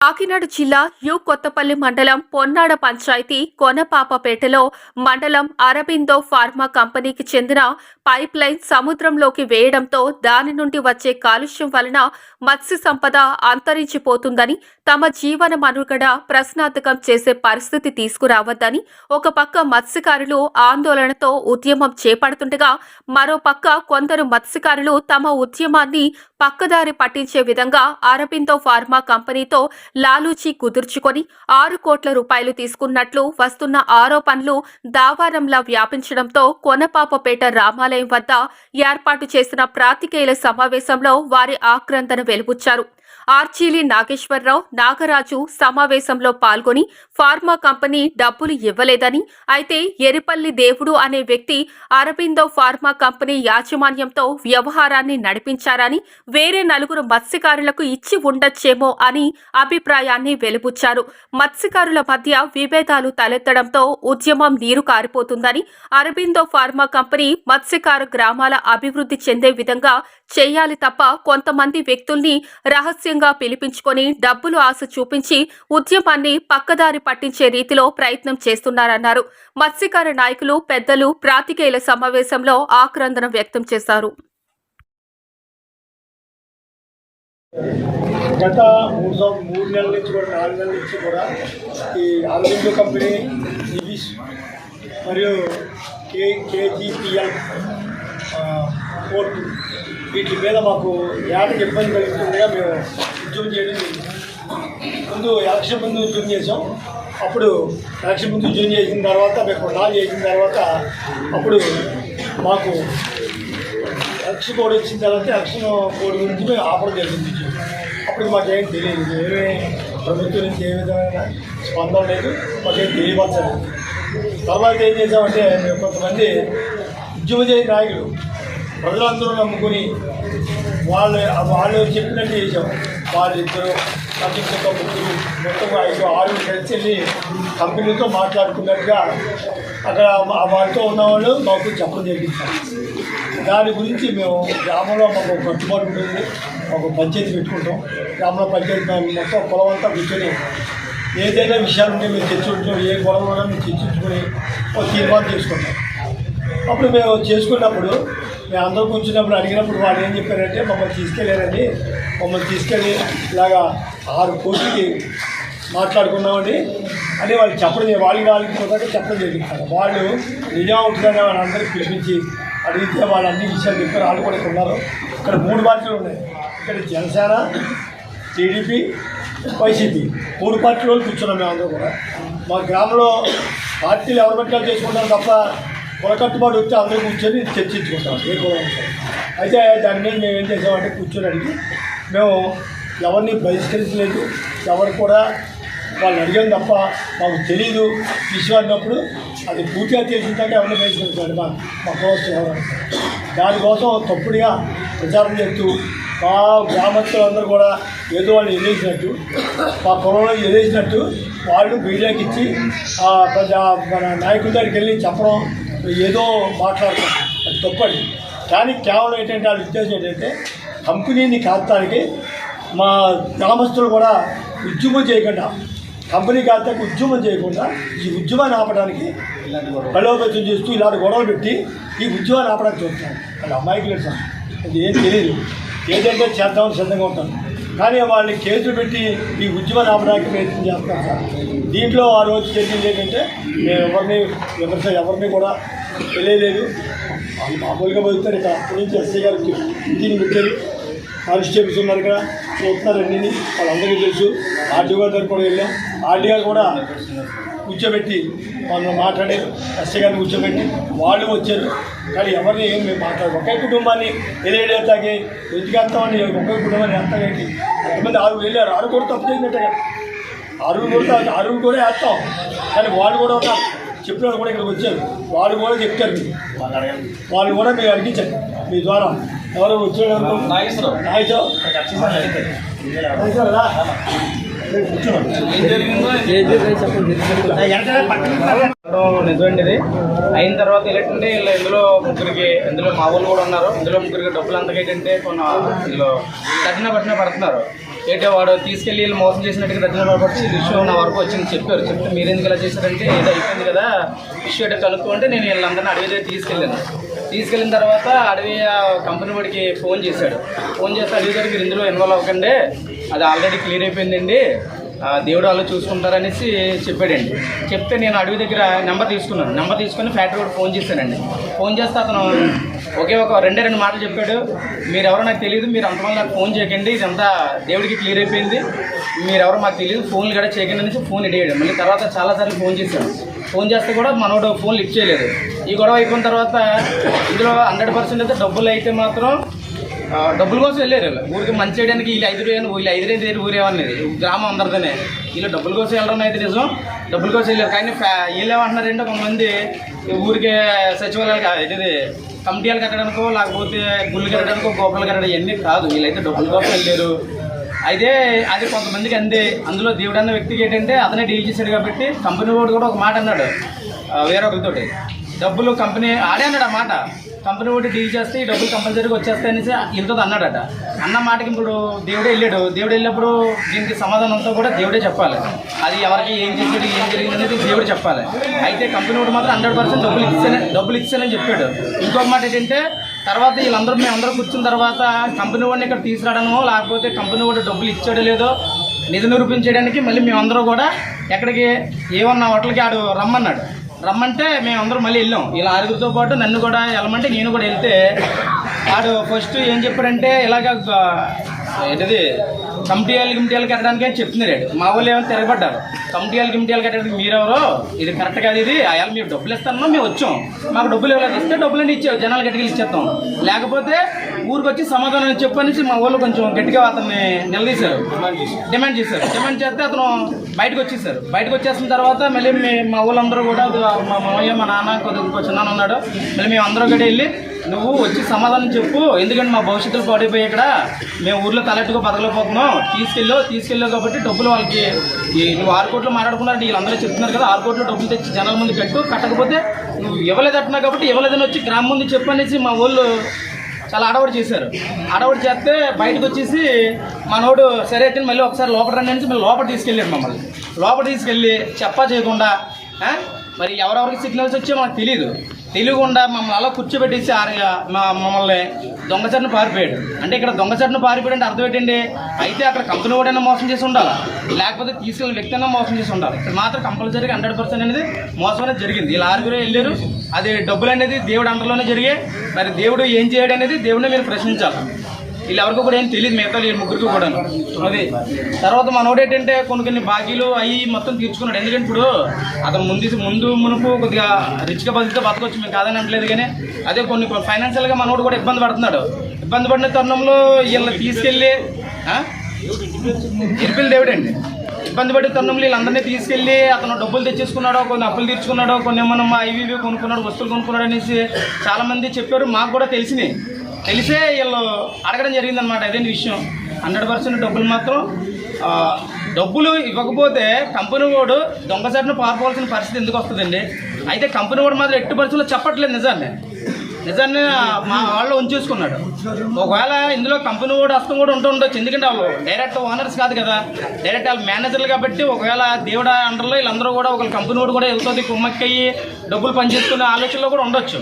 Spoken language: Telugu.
కాకినాడ జిల్లా యు కొత్తపల్లి మండలం పొన్నాడ పంచాయతీ కొనపాపపేటలో మండలం అరబిందో ఫార్మా కంపెనీకి చెందిన పైప్ లైన్ సముద్రంలోకి వేయడంతో దాని నుండి వచ్చే కాలుష్యం వలన మత్స్య సంపద అంతరించిపోతుందని తమ జీవన మనుగడ ప్రశ్నార్థకం చేసే పరిస్థితి తీసుకురావద్దని ఒక పక్క మత్స్యకారులు ఆందోళనతో ఉద్యమం చేపడుతుండగా మరోపక్క కొందరు మత్స్యకారులు తమ ఉద్యమాన్ని పక్కదారి పట్టించే విధంగా అరబిందో ఫార్మా కంపెనీతో లాలూచి కుదుర్చుకొని ఆరు కోట్ల రూపాయలు తీసుకున్నట్లు వస్తున్న ఆరోపణలు దావారంలా వ్యాపించడంతో కొనపాపపేట రామాలయం వద్ద ఏర్పాటు చేసిన ప్రాతికేయుల సమావేశంలో వారి ఆక్రందన వెలుబుచ్చారు ఆర్చీలి నాగేశ్వరరావు నాగరాజు సమావేశంలో పాల్గొని ఫార్మా కంపెనీ డబ్బులు ఇవ్వలేదని అయితే ఎరిపల్లి దేవుడు అనే వ్యక్తి అరబిందో ఫార్మా కంపెనీ యాజమాన్యంతో వ్యవహారాన్ని నడిపించారని వేరే నలుగురు మత్స్యకారులకు ఇచ్చి ఉండొచ్చేమో అని అభిప్రాయాన్ని వెలుబుచ్చారు. మత్స్యకారుల మధ్య విభేదాలు తలెత్తడంతో ఉద్యమం నీరు కారిపోతుందని అరబిందో ఫార్మా కంపెనీ మత్స్యకారు గ్రామాల అభివృద్ధి చెందే విధంగా చేయాలి తప్ప కొంతమంది వ్యక్తుల్ని రహస్యంగా పిలిపించుకొని డబ్బులు ఆశ చూపించి ఉద్యమాన్ని పక్కదారి పట్టించే రీతిలో ప్రయత్నం చేస్తున్నారన్నారు. మత్స్యకార నాయకులు పెద్దలు ప్రాతికేయుల సమావేశంలో ఆక్రందన వ్యక్తం చేశారు. గత మూడు సంవ మూడు నెలల నుంచి కూడా నాలుగు నెలల నుంచి కూడా ఈ అరవిందో కంపెనీ సివిస్ మరియు కే కేజీపీఎల్ కోర్టు వీటి మీద మాకు ఏటకి ఇబ్బంది కలుగుతుండగా మేము ఉద్యోగం చేయడం ముందు ఎలక్షన్ ముందు ఉద్యోగం చేసాం అప్పుడు ఎలక్షన్ ముందు ఉద్యోగం చేసిన తర్వాత మేము కొన్నాళ్ళు చేసిన తర్వాత అప్పుడు మాకు ఎలక్షన్ కోడ్ వచ్చిన తర్వాత ఎలక్షన్ కోడ్ గురించి మేము ఆపడం జరిగింది. అప్పుడు మాకేం తెలియదు. ఏమే ప్రభుత్వం నుంచి ఏ విధమైన స్పందన లేదు. మాకేం తెలియపరచలేదు. తర్వాత ఏం చేసామంటే మేము కొంతమంది ఉద్యమజయ నాయకులు ప్రజలందరూ నమ్ముకుని వాళ్ళు వాళ్ళు చెప్పినట్టు చేసాం వాళ్ళిద్దరు ఇద్దరు ఇంకొక ముగ్గురు మొత్తం ఐదు ఆరు కలిసి వెళ్ళి కంపెనీతో మాట్లాడుకున్నట్టుగా అక్కడ వారితో ఉన్నవాళ్ళు మాకు చెప్పడం జరిగింది. దాని గురించి మేము గ్రామంలో మాకు కట్టుబాటు ఉంటుంది. మాకు పంచాయతీ పెట్టుకుంటాం. గ్రామంలో పంచాయతీ మొత్తం పొలం అంతా కూర్చొని ఏదైనా విషయాలు ఉంటే మేము తెచ్చుకుంటాం ఏ గొడవ ఉన్నా మేము చర్చించుకొని ఒక తీర్మానం తీసుకుంటాం అప్పుడు మేము చేసుకున్నప్పుడు మేము అందరూ కూర్చున్నప్పుడు అడిగినప్పుడు వాళ్ళు ఏం చెప్పారంటే మమ్మల్ని తీసుకెళ్ళారండి మమ్మల్ని తీసుకెళ్ళి ఇలాగా ఆరు కోట్లకి మాట్లాడుకున్నామండి. అని వాళ్ళు చెప్పడం వాళ్ళు వాళ్ళకి పోతాక చెప్పడం జరిగింది వాళ్ళు నిజం ఉంటుందని వాళ్ళందరికీ పిలిపించి అడిగితే వాళ్ళు అన్ని విషయాలు చెప్పారు. వాళ్ళు కూడా ఉన్నారు. ఇక్కడ మూడు పార్టీలు ఉన్నాయి. ఇక్కడ జనసేన టీడీపీ వైసీపీ. మూడు పార్టీల వాళ్ళు కూర్చున్నాం మేము అందరూ కూడా. మా గ్రామంలో పార్టీలు ఎవరు పెట్టాలి చేసుకుంటారు తప్ప కొలకట్టుబాటు వచ్చి అందరూ కూర్చొని చర్చించుకుంటాం. ఏ కులం అయితే దాని మీద మేము ఏం చేసామంటే కూర్చొని అడిగి మేము ఎవరిని బహిష్కరించలేదు ఎవరు కూడా వాళ్ళు అడిగాం తప్ప మాకు తెలీదు. విషయం అన్నప్పుడు అది పూర్తిగా తెలిసిందంటే ఎవరిని బహిష్కరించాలి మా మా కోసం ఎవరు దానికోసం తప్పుడుగా ప్రచారం చేస్తూ మా గ్రామస్తులందరూ కూడా ఏదో వాళ్ళు ఎదిరించినట్టు మా పొలంలో ఎదిరించినట్టు వాళ్ళు మీడియాకి ఇచ్చి ప్రజా మన నాయకుల దగ్గరికి వెళ్ళి చెప్పడం ఏదో మాట్లాడటం అది తప్పండి కానీ కేవలం ఏంటంటే వాళ్ళ ఉద్దేశం ఏంటంటే కంపెనీని కాస్తానికి మా గ్రామస్తులు కూడా ఉద్యమం చేయకుండా కంపెనీ కాస్తానికి ఉద్యమం చేయకుండా ఈ ఉద్యమాన్ని ఆపడానికి బలోపేతం చేస్తూ ఇలాంటి గొడవలు పెట్టి ఈ ఉద్యమాన్ని ఆపడానికి చూస్తాను వాళ్ళ అమ్మాయికి లేదు సార్. అది ఏం తెలియదు ఏదంటే చేద్దామని సిద్ధంగా ఉంటాను కానీ వాళ్ళని కేసు పెట్టి ఈ ఉద్యమాన్ని ఆపడానికి ప్రయత్నం చేస్తాను సార్. దీంట్లో ఆ రోజు జరిగింది ఏంటంటే మేము ఎవరిని విమర్శ ఎవరిని కూడా తెలియలేదు. వాళ్ళు మామూలుగా పోతారు ఇక్కడ. అప్పటి నుంచి ఎస్ఐ గారికి దీన్ని పెట్టారు. కానిస్టేబుల్స్ ఉన్నారు ఇక్కడ. చూస్తున్నారు అన్నీ వాళ్ళందరికీ తెలుసు. గారి దగ్గర కూడా వెళ్ళాం. గారు కూడా కూర్చోబెట్టి వాళ్ళు మాట్లాడారు. ఎస్ఐ గారిని కూర్చోబెట్టి వాళ్ళు వచ్చారు. కానీ ఎవరిని ఏం మేము మాట్లాడు ఒకే కుటుంబాన్ని ఎలేడేస్తాకి ఎందుకు వేస్తామని ఒకే కుటుంబాన్ని వేస్తామేంటి ఎంతమంది ఆరు వెళ్ళారు. ఆరు కూడా తప్పు చేసినట్టే కదా. ఆరుగురు కూడా ఆరుగురు కూడా వేస్తాం కానీ వాళ్ళు కూడా ఉన్నారు చెప్పిన వాళ్ళు కూడా ఇక్కడికి వచ్చారు. వాళ్ళు కూడా చెప్తారు వాళ్ళు కూడా మీరు అడిగించండి మీ ద్వారా ఎవరు వచ్చారు నాగేశ్వరరావు. నాగేశ్వరరావు. నిజమండి ఇది. అయిన తర్వాత ఏంటంటే వీళ్ళు ఇందులో ముగ్గురికి ఇందులో మా వాళ్ళు కూడా ఉన్నారు. ఇందులో ముగ్గురికి డబ్బులు అంతగా ఏంటంటే కొన్ని ఇందులో కఠిన పట్టిన పడుతున్నారు. ఏంటో వాడు తీసుకెళ్ళి వీళ్ళు మోసం చేసినట్టుగా దగ్గర కాబట్టి ఇష్యూ నా వరకు వచ్చింది చెప్పారు. చెప్తే మీరు ఎందుకు ఇలా చేశారంటే ఏదో అయిపోయింది కదా. ఇష్యూ అంటే కనుక్కుంటే నేను వీళ్ళందరినీ అడవి తీసుకెళ్ళాను. తీసుకెళ్ళిన తర్వాత అడవి ఆ కంపెనీ వాడికి ఫోన్ చేశాడు. ఫోన్ చేస్తే అడవి మీరు ఇందులో ఇన్వాల్వ్ అవ్వకండి. అది ఆల్రెడీ క్లియర్ అయిపోయిందండి. ఆ, దేవుడు వాళ్ళు చూసుకుంటారనేసి చెప్పాడండి. చెప్తే నేను అడవి దగ్గర నెంబర్ తీసుకున్నాను. నెంబర్ తీసుకొని ఫ్యాక్టరీ కూడా ఫోన్ చేశానండి. ఫోన్ చేస్తే అతను ఒకే ఒక రెండే రెండు మాటలు చెప్పాడు. మీరు ఎవరో నాకు తెలియదు మీరు అంతమంది నాకు ఫోన్ చేయకండి ఇదంతా దేవుడికి క్లియర్ అయిపోయింది. మీరు మాకు తెలియదు ఫోన్లు కూడా చేయకండి అనేసి ఫోన్ ఇడేయడం మళ్ళీ తర్వాత చాలాసార్లు ఫోన్ చేశాను. ఫోన్ చేస్తే కూడా మనోడు ఫోన్ లిఫ్ట్ చేయలేదు. ఈ గొడవ అయిపోయిన తర్వాత ఇందులో హండ్రెడ్ పర్సెంట్ అయితే డబ్బులు అయితే మాత్రం డబ్బుల కోసం వెళ్ళారు వీళ్ళు. ఊరికి మంచి చేయడానికి వీళ్ళు ఐదు వేలు వీళ్ళు ఐదు వేలు ఊరేమన్నది గ్రామం అందరితోనే. వీళ్ళు డబ్బుల కోసం వెళ్ళడం అయితే నిజం. డబ్బుల కోసం వెళ్ళారు. కానీ ఫ్యా- వీళ్ళు ఏమంటున్నారంటే కొంతమంది ఊరికే సచివాలయాలు ఇది కమిటీలు కట్టడానికో లేకపోతే గుళ్ళు కట్టడానికో గోపురాలు కట్టడం ఇవన్నీ కాదు. వీళ్ళైతే డబ్బుల కోసం వెళ్ళారు. అయితే అది కొంతమందికి అందే. అందులో దేవుడు అన్న వ్యక్తికి ఏంటంటే అతనే డీల్ చేశాడు కాబట్టి కంపెనీ వాడు కూడా ఒక మాట అన్నాడు. వేరొకరితోటి. డబ్బులు కంపెనీ ఆడే అన్నాడు ఆ మాట. కంపెనీ ఒకటి డీల్ చేస్తే ఈ డబ్బులు కంపల్సరీగా వచ్చేస్తాయి అనేసి వెళ్తుంది అన్నాడట. అన్న మాటకి ఇప్పుడు దేవుడే వెళ్ళాడు. దేవుడు వెళ్ళినప్పుడు దీనికి సమాధానం అంతా కూడా దేవుడే చెప్పాలి. అది ఎవరికి ఏం చేసాడు ఏం జరిగింది అనేది దేవుడు చెప్పాలి. అయితే కంపెనీ వాడు మాత్రం హండ్రెడ్ పర్సెంట్ డబ్బులు ఇచ్చానే డబ్బులు ఇచ్చానని చెప్పాడు. ఇంకొక మాట ఏంటంటే తర్వాత వీళ్ళందరూ మేమందరూ కూర్చున్న తర్వాత కంపెనీ వాడిని ఇక్కడ తీసుకురావడమో లేకపోతే కంపెనీ వాడు డబ్బులు ఇచ్చాడో లేదో నిధి నిరూపించడానికి మళ్ళీ మేమందరూ కూడా ఎక్కడికి ఏమన్నా హోటల్కి ఆడు రమ్మన్నాడు. రమ్మంటే మేమందరం మళ్ళీ వెళ్ళాం. ఇలా ఆరుగురితో పాటు నన్ను కూడా వెళ్ళమంటే నేను కూడా వెళ్తే వాడు ఫస్ట్ ఏం చెప్పాడంటే ఇలాగ గ- ఏంటిది కమిటీలు గిమిటీలు కట్టడానికి అని చెప్తున్నాడు మా వాళ్ళు ఏమైనా తిరగబడ్డారు? కమిటీలు గిమిటీలు కట్టడానికి మీరెవరో? ఇది కరెక్ట్ కాదు ఇది. అయాలు మీరు డబ్బులు ఇస్తానో మేము వచ్చాం. మాకు డబ్బులు ఇవ్వలేదు ఇస్తే డబ్బులన్నీ ఇచ్చావు జనాలు గట్టిగా ఇచ్చేస్తాం. లేకపోతే ఊరికి వచ్చి సమాధానం చెప్పనేసి మా వాళ్ళు కొంచెం గట్టిగా అతన్ని నిలదీశారు. డిమాండ్ చేశారు. డిమాండ్ చేస్తే అతను బయటకు వచ్చేసారు బయటకు వచ్చేసిన తర్వాత మళ్ళీ మా ఊళ్ళందరూ కూడా మా మామయ్య మా నాన్న కొద్దిగా చిన్న చిన్నాన్న ఉన్నాడు. మళ్ళీ మేము అందరం కూడా వెళ్ళి నువ్వు వచ్చి సమాధానం చెప్పు. ఎందుకంటే మా భవిష్యత్తులో పాడైపోయి ఇక్కడ. మేము ఊర్లో తలెట్టుగా బతకలేకపోతున్నాం తీసుకెళ్ళో తీసుకెళ్ళావు కాబట్టి డబ్బులు వాళ్ళకి నువ్వు ఆరు కోట్లు మాట్లాడుకున్నారు వీళ్ళందరూ చెప్తున్నారు కదా ఆరు కోట్లు డబ్బులు తెచ్చి జనాల ముందు కట్టు కట్టకపోతే నువ్వు ఇవ్వలేదు అంటున్నావు కాబట్టి ఇవ్వలేదని వచ్చి గ్రామం ముందు చెప్పు అనేసి మా ఊళ్ళు చాలా అడవడి చేశారు. అడవడి చేస్తే బయటకు వచ్చేసి మనోడు సరే అయితే మళ్ళీ ఒకసారి లోపల రండి అనేసి మళ్ళీ లోపల తీసుకెళ్ళాడు మమ్మల్ని. లోపల తీసుకెళ్ళి చెప్పా చేయకుండా మరి ఎవరెవరికి సిగ్నల్స్ వచ్చాయో మనకు తెలియదు తెలియకుండా మమ్మల్ని అలా కూర్చోబెట్టేసి మమ్మల్ని దొంగచరణ పారిపోయాడు. అంటే ఇక్కడ దొంగచరణ పారిపోయాడు అంటే అర్థం ఏంటండి? అయితే అక్కడ కంపెనీ వాడైనా మోసం చేసి ఉండాలి? లేకపోతే తీసుకెళ్ళిన వ్యక్తి అయినా మోసం చేసి ఉండాలి? ఇక్కడ మాత్రం కంపల్సరీగా హండ్రెడ్ పర్సెంట్ అనేది మోసం అనేది జరిగింది. ఇలా ఆరుగురే వెళ్ళారు. అది డబ్బులు అనేది దేవుడు అందరిలోనే జరిగాయి. మరి దేవుడు ఏం చేయడం అనేది దేవుడిని మీరు ప్రశ్నించాలి. వీళ్ళెవరికి కూడా ఏం తెలియదు మిగతా వీళ్ళ ముగ్గురికి కూడా అది తర్వాత మనోడు ఏంటంటే కొన్ని కొన్ని బాకీలు అవి మొత్తం తీర్చుకున్నాడు. ఎందుకంటే ఇప్పుడు అతను ముందు ముందు మునుపు కొద్దిగా రిచ్గా బతికితే బతకొచ్చు మేము కాదని అనట్లేదు కానీ అదే కొన్ని ఫైనాన్షియల్గా మనోడు కూడా ఇబ్బంది పడుతున్నాడు. ఇబ్బంది పడిన తరుణంలో వీళ్ళని తీసుకెళ్ళి ఆ? ఇరిపిల్ దేవుడు అండి ఇబ్బంది పడే తరుణంలో వీళ్ళందరినీ తీసుకెళ్ళి అతను డబ్బులు తెచ్చేసుకున్నాడో కొన్ని అప్పులు తీర్చుకున్నాడో కొన్ని ఏమన్నా మా ఇవి ఇవి కొనుక్కున్నాడు వస్తువులు కొనుక్కున్నాడు అనేసి చాలామంది చెప్పారు. మాకు కూడా తెలిసినాయి. తెలిసే వీళ్ళు అడగడం జరిగిందనమాట అదేంటి విషయం? హండ్రెడ్ పర్సెంట్ డబ్బులు మాత్రం డబ్బులు ఇవ్వకపోతే కంపెనీ వాడు దొంగసారిని పారిపోవాల్సిన పరిస్థితి ఎందుకు వస్తుందండి? అయితే కంపెనీ వాడు మాత్రం ఎట్టి పరిస్థితుల్లో చెప్పట్లేదు నిజాన్ని. నిజాన్ని మా వాళ్ళు ఉంచేసుకున్నాడు. ఒకవేళ ఇందులో కంపెనీ కూడా హస్తం కూడా ఉంటూ ఉండొచ్చు. ఎందుకంటే వాళ్ళు డైరెక్ట్ ఓనర్స్ కాదు కదా. డైరెక్ట్ వాళ్ళు మేనేజర్లు కాబట్టి ఒకవేళ దేవుడ అండర్లో వీళ్ళందరూ కూడా ఒక కంపెనీ కూడా వెళ్తుంది కుమ్మక్కయ్యి డబ్బులు పనిచేసుకునే ఆలోచనలో కూడా ఉండొచ్చు.